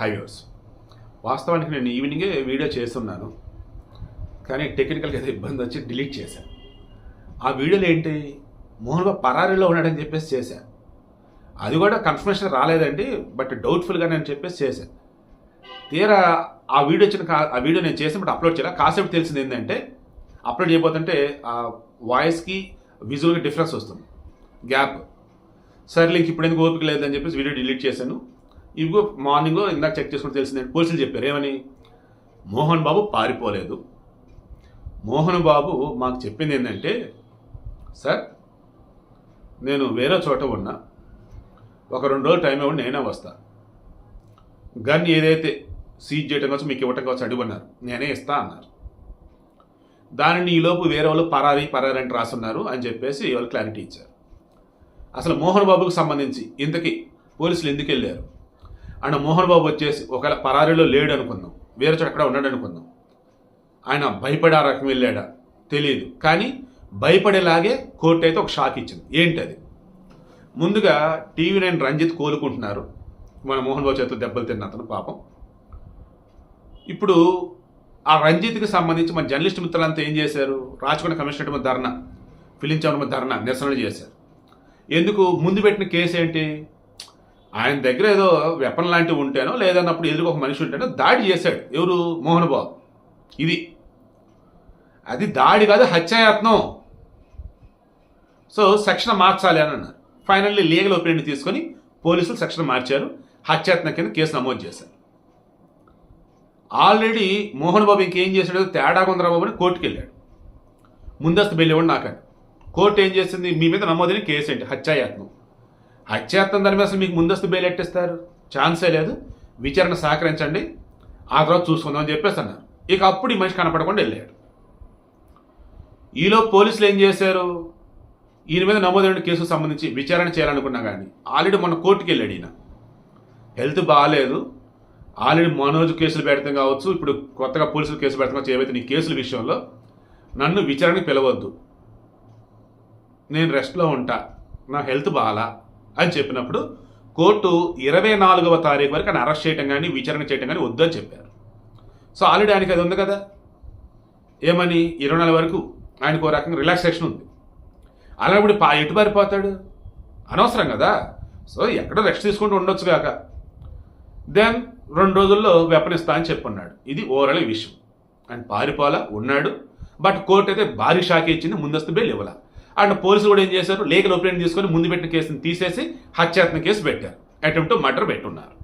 Highways వాస్తవానికి నేను ఈవినింగే video చేస్తున్నాను. కానీ టెక్నికల్గా ఏదో ఇబ్బంది వచ్చి డిలీట్ చేశాను ఆ వీడియోలు ఏంటి? మోహన్ బాబు పరారీలో ఉన్నాడని చెప్పేసి చేశాను అది కూడా కన్ఫర్మేషన్ రాలేదండి బట్ డౌట్ఫుల్గా నేను చెప్పేసి చేశాను తీరా ఆ వీడియో వచ్చిన కా- ఆ వీడియో నేను చేసినప్పుడు అప్లోడ్ చేయాలి కాసేపు తెలిసింది ఏంటంటే అప్లోడ్ చేయబోతుంటే ఆ వాయిస్కి విజువల్గా డిఫరెన్స్ వస్తుంది. గ్యాప్ సరే ఇంక ఇప్పుడు ఎందుకు ఓపిక లేదని చెప్పేసి వీడియో డిలీట్ చేశాను. ఇవిగో మార్నింగ్ ఇందాక చెక్ చేసుకుని తెలిసింది పోలీసులు చెప్పారు. ఏమని? మోహన్ బాబు పారిపోలేదు. మోహన్ బాబు మాకు చెప్పింది ఏంటంటే సార్ నేను వేరే చోట ఉన్నా. ఒక రెండు రోజులు టైం ఇవ్వండి నేనే వస్తా. గన్ ఏదైతే సీజ్ చేయడం కోసం మీకు ఇవ్వటం కోసం అడుగున్నారు నేనే ఇస్తా అన్నారు. దానిని ఈలోపు వేరే వాళ్ళు పరారి పరారి అని రాసున్నారు అని చెప్పేసి వాళ్ళు క్లారిటీ ఇచ్చారు. అసలు మోహన్ బాబుకు సంబంధించి ఇంతకీ పోలీసులు ఎందుకు వెళ్ళారు? అండ్ మోహన్ బాబు వచ్చేసి ఒకవేళ పరారీలో లేడు అనుకుందాం వేరే చోట ఎక్కడ ఉన్నాడు అనుకుందాం. ఆయన భయపడే ఆ రకం వెళ్ళాడా? తెలియదు కానీ భయపడేలాగే కోర్టు అయితే ఒక షాక్ ఇచ్చింది. ఏంటి అది? ముందుగా టీవీ నైన్ రంజిత్ కోలుకుంటున్నారు. మన మోహన్ బాబు చేతిలో దెబ్బలు తిన్న అతను పాపం. ఇప్పుడు ఆ రంజిత్కి సంబంధించి మన జర్నలిస్ట్ మిత్రులంతా ఏం చేశారు? రాచకొండ కమిషనర్ మీద ధర్నా ఫిలిం చౌన్ మీద ధర్నా నిరసనలు చేశారు. ఎందుకు? ముందు పెట్టిన కేసు ఏంటి? ఆయన దగ్గర ఏదో వెపన్ లాంటివి ఉంటేనో లేదన్నప్పుడు ఎదురుగా ఒక మనిషి ఉంటేనో దాడి చేశాడు. ఎవరు? మోహన్ బాబు. ఇది. అది దాడి కాదు హత్యాయత్నం. సో సెక్షన్ మార్చాలి అని అన్నారు ఫైనల్లీ లీగల్ ఒపీనియన్ తీసుకొని పోలీసులు సెక్షన్ మార్చారు. హత్యాయత్నం కింద కేసు నమోదు చేశారు. ఆల్రెడీ మోహన్ బాబు ఇంకేం చేశాడో? తేడా కొందరా బాబు అని కోర్టుకు వెళ్ళాడు. ముందస్తు బెయిల్ ఇవ్వండి నాకని కోర్టు ఏం చేసింది? మీ మీద నమోదైన కేసు ఏంటి? హత్యాయత్నం. హత్యాయత్నం దాని మీద అసలు మీకు ముందస్తు బెయిల్ ఎట్టేస్తారు? ఛాన్సే లేదు. విచారణ సహకరించండి. ఆ తర్వాత చూసుకుందాం అని చెప్పేసి అన్నారు. ఇక అప్పుడు ఈ మనిషి కనపడకుండా వెళ్ళాడు. ఈలో పోలీసులు ఏం చేశారు? ఈయన మీద నమోదైన కేసుకు సంబంధించి విచారణ చేయాలనుకున్నా కానీ ఆల్రెడీ మొన్న కోర్టుకి వెళ్ళాడు ఈయన. హెల్త్ బాగాలేదు ఆల్రెడీ మనోజ్ కేసులు పెడతాం కావచ్చు ఇప్పుడు కొత్తగా పోలీసులు కేసులు పెడతాం కావచ్చు ఏవైతే నీ కేసుల విషయంలో నన్ను విచారణకి పిలవద్దు. నేను రెస్ట్లో ఉంటా. నా హెల్త్ బాగాలా అని చెప్పినప్పుడు కోర్టు ఇరవై నాలుగవ తారీఖు వరకు ఆయన అరెస్ట్ చేయడం కానీ విచారణ చేయడం కానీ వద్దని చెప్పారు. సో ఆల్రెడీ ఆయనకి అది ఉంది కదా? ఏమని? ఇరవై నాలుగు వరకు ఆయనకు ఒక రకంగా రిలాక్సేషన్ ఉంది. అలాంటి పా ఎటు పారిపోతాడు? అనవసరం కదా? సో ఎక్కడో రెస్ట్ తీసుకుంటూ ఉండొచ్చు కాక దెన్ రెండు రోజుల్లో వెపనిస్తా అని చెప్పున్నాడు. ఇది ఓవరాల్ విషయం ఆయన పారిపోలా ఉన్నాడు. బట్ కోర్టు అయితే భారీ షాక్ ఇచ్చింది. ముందస్తు బెయిల్ ఇవ్వాల? అండ్ పోలీసులు కూడా ఏం చేశారు? లీగల్ ఒపీనియన్ తీసుకొని ముందు పెట్టిన కేసుని తీసేసి హత్యాత్మ కేసు పెట్టారు. అటెంప్ట్ మర్డర్ పెట్టున్నారు.